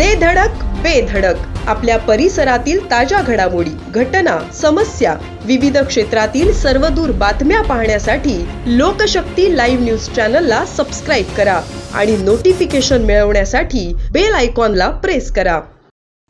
दे धडक बेधडक आपल्या परिसरातील ताज्या घडामोडी घटना समस्या विविध क्षेत्रातील सर्वदूर बातम्या पाहण्यासाठी लोकशक्ती लाईव्ह न्यूज चॅनलला सबस्क्राईब करा आणि नोटिफिकेशन मिळवण्यासाठी बेल आयकॉनला प्रेस करा.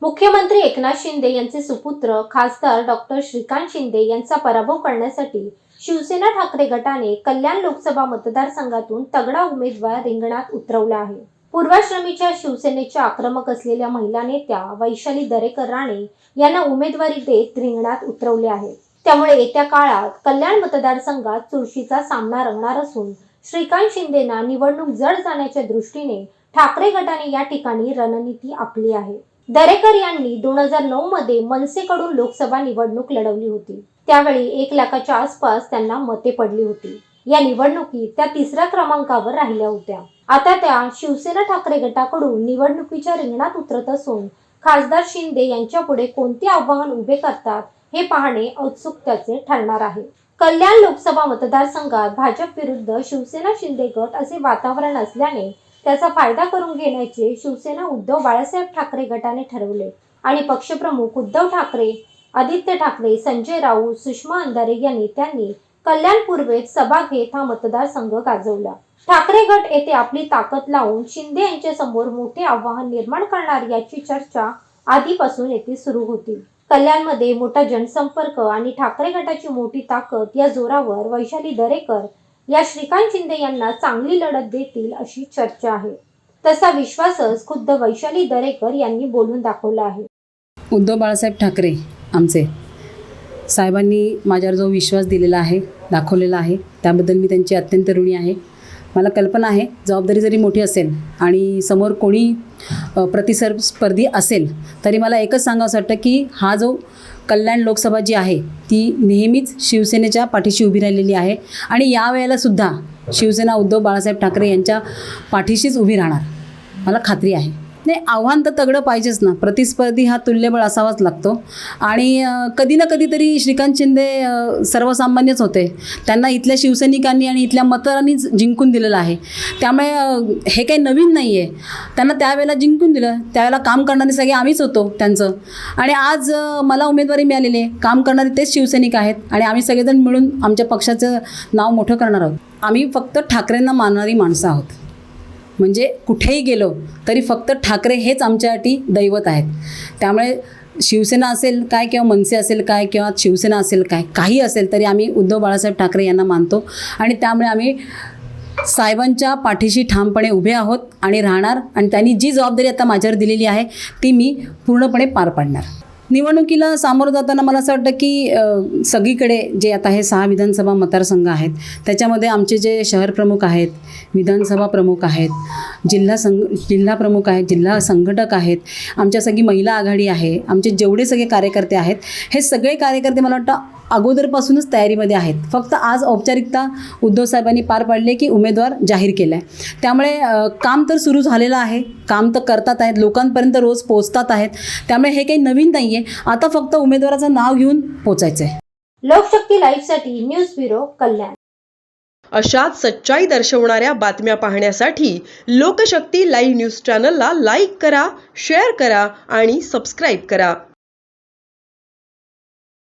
मुख्यमंत्री एकनाथ शिंदे यांचे सुपुत्र खासदार डॉक्टर श्रीकांत शिंदे यांचा पराभव करण्यासाठी शिवसेना ठाकरे गटाने कल्याण लोकसभा मतदारसंघातून तगडा उमेदवार रिंगणात उतरवला आहे. पूर्वाश्रमीच्या शिवसेनेच्या आक्रमक असलेल्या महिला नेत्या वैशाली दरेकर राणे यांना उमेदवारी देत रिंगणात उतरवले आहे. त्यामुळे येत्या काळात कल्याण मतदारसंघात चुरशीचा सामना रंगणार असून श्रीकांत शिंदेना निवडणूक जड जाण्याच्या दृष्टीने ठाकरे गटाने या ठिकाणी रणनीती आखली आहे. दरेकर यांनी दोन हजार नऊ मध्ये मनसेकडून लोकसभा निवडणूक लढवली होती. त्यावेळी एक लाखाच्या आसपास त्यांना मते पडली होती. या निवडणुकीत त्या तिसऱ्या क्रमांकावर राहिल्या होत्या. आता त्या शिवसेना ठाकरे गटाकडून निवडणुकीच्या रिंगणात उतरत असून खासदार शिंदे यांच्या पुढे कोणते आव्हान उभे करतात हे पाहणे औत्सुक्याचे ठरणार आहे. कल्याण लोकसभा मतदारसंघात भाजप विरुद्ध शिवसेना शिंदे गट असे वातावरण असल्याने त्याचा फायदा करून घेण्याचे शिवसेना उद्धव बाळासाहेब ठाकरे गटाने ठरवले आणि पक्षप्रमुख उद्धव ठाकरे आदित्य ठाकरे संजय राऊत सुषमा अंधारे या नेत्यांनी कल्याण पूर्वेत सभा घेत हा मतदारसंघ गाजवला. ठाकरे गट येथे आपली ताकद लावून शिंदे यांच्या समोर मोठे आव्हान निर्माण करणार याची चर्चा आधीपासून येथे सुरू होती. कल्याणमध्ये मोठा जनसंपर्क आणि ठाकरे गटाची मोठी ताकद या जोरावर वैशाली दरेकर या श्रीकांत शिंदे यांना चांगली लढत देतील अशी चर्चा आहे. तसा विश्वासच खुद्द वैशाली दरेकर यांनी बोलून दाखवला आहे. उद्धव बाळासाहेब ठाकरे आमचे. साहेबांनी माझ्यावर जो विश्वास दिलेला आहे दाखवलेला आहे त्याबद्दल मी त्यांची अत्यंत ऋणी आहे. मला कल्पना आहे जबाबदारी जरी मोठी असेल आणि समोर कोणी प्रतिसर स्पर्धी असेल तरी मला एकच सांगावं वाटतं की हा जो कल्याण लोकसभा जी आहे ती नेहमीच शिवसेनेच्या पाठीशी उभी राहिलेली आहे आणि यावेळेलासुद्धा शिवसेना उद्धव बाळासाहेब ठाकरे यांच्या पाठीशीच उभी राहणार मला खात्री आहे. नाही आव्हान तर तगडं पाहिजेच ना. प्रतिस्पर्धी हा तुल्यबळ असावाच लागतो. आणि कधी ना कधीतरी श्रीकांत शिंदे सर्वसामान्यच होते. त्यांना इथल्या शिवसैनिकांनी आणि इथल्या मतदारांनीच जिंकून दिलेलं आहे. त्यामुळे हे काही नवीन नाही आहे त्यांना त्यावेळेला जिंकून दिलं. त्यावेळेला काम करणारे सगळे आम्हीच होतो त्यांचं. आणि आज मला उमेदवारी मिळालेली आहे. काम करणारे तेच शिवसैनिक आहेत. आणि आम्ही सगळेजण मिळून आमच्या पक्षाचं नाव मोठं करणार आहोत. आम्ही फक्त ठाकरेंना मानणारी माणसं आहोत. म्हणजे कुठेही गेलो तरी फक्त ठाकरे हेच आमच्यासाठी दैवत आहेत. त्यामुळे शिवसेना असेल काय किंवा मनसे असेल काय किंवा शिवसेना असेल काय काही असेल तरी आम्ही उद्धव बाळासाहेब ठाकरे यांना मानतो. आणि त्यामुळे आम्ही साहेबांच्या पाठीशी ठामपणे उभे आहोत आणि राहणार आणि त्यांनी जी जबाबदारी आता माझ्यावर दिलेली आहे ती मी पूर्णपणे पार पाडणार. निवडणुकीला सामोरं जाताना मला असं वाटतं की सगळीकडे जे आता हे सहा विधानसभा मतदारसंघ आहेत त्याच्यामध्ये आमचे जे शहर प्रमुख आहेत विधानसभा प्रमुख आहेत जिल्हा संघ जिल्हा प्रमुख आहेत जिल्हा संघटक आहेत आमच्या सगळी महिला आघाडी आहे आमचे जेवढे सगळे कार्यकर्ते आहेत हे सगळे कार्यकर्ते मला वाटतं अगोदरपासूनच तयारीमध्ये आहेत. फक्त आज औपचारिकता उद्धव साहेबांनी पार पाडली की उमेदवार जाहीर केला आहे त्यामुळे काम तर सुरू झालेलं आहे. काम तर करतात आहेत लोकांपर्यंत रोज पोचतात आहेत. त्यामुळे हे काही नवीन नाही आहे आता फक्त उमेदवाराचं नाव घेऊन पोचायचं आहे लोकशक्ती लाईव्हसाठी न्यूज ब्युरो कल्याण. अशाच सच्चाई दर्शवणाऱ्या बातम्या पाहण्यासाठी लोकशक्ती लाईव्ह न्यूज चॅनलला लाईक करा शेअर करा आणि सबस्क्राईब करा.